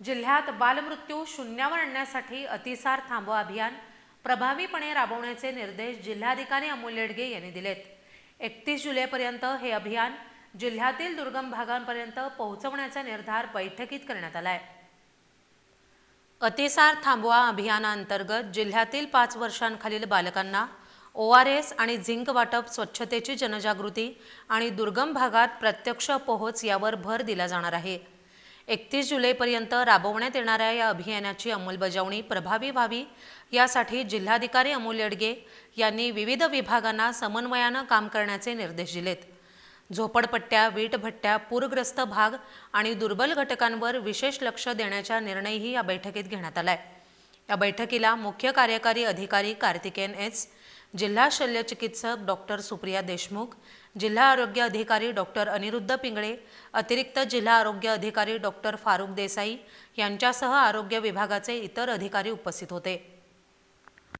जिल्ह्यात बालमृत्यू शून्यावर आणण्यासाठी अतिसार थांबवा अभियान प्रभावीपणे राबवण्याचे निर्देश जिल्हाधिकारी अमोल येडगे यांनी दिलेत. एकतीस जुलैपर्यंत हे अभियान जिल्ह्यातील दुर्गम भागांपर्यंत पोहोचवण्याचा निर्धार बैठकीत करण्यात आलाय. अतिसार थांबवा अभियानाअंतर्गत जिल्ह्यातील पाच वर्षांखालील बालकांना ओ आर एस आणि झिंक वाटप स्वच्छतेची जनजागृती आणि दुर्गम भागात प्रत्यक्ष पोहोच यावर भर दिला जाणार आहे. एकतीस जुलैपर्यंत राबवण्यात येणाऱ्या या अभियानाची अंमलबजावणी प्रभावी व्हावी यासाठी जिल्हाधिकारी अमोल येडगे यांनी विविध विभागांना समन्वयानं काम करण्याचे निर्देश दिलेत. झोपडपट्ट्या वीटभट्ट्या पूरग्रस्त भाग आणि दुर्बल घटकांवर विशेष लक्ष देण्याचा निर्णयही या बैठकीत घेण्यात आला आहे या बैठकीला मुख्य कार्यकारी अधिकारी कार्तिकेन एस जिल्हा शल्यचिकित्सक डॉक्टर सुप्रिया देशमुख जिल्हा आरोग्य अधिकारी डॉक्टर अनिरुद्ध पिंगळे अतिरिक्त जिल्हा आरोग्य अधिकारी डॉक्टर फारुक देसाई यांच्यासह आरोग्य विभागाचे इतर अधिकारी उपस्थित होते.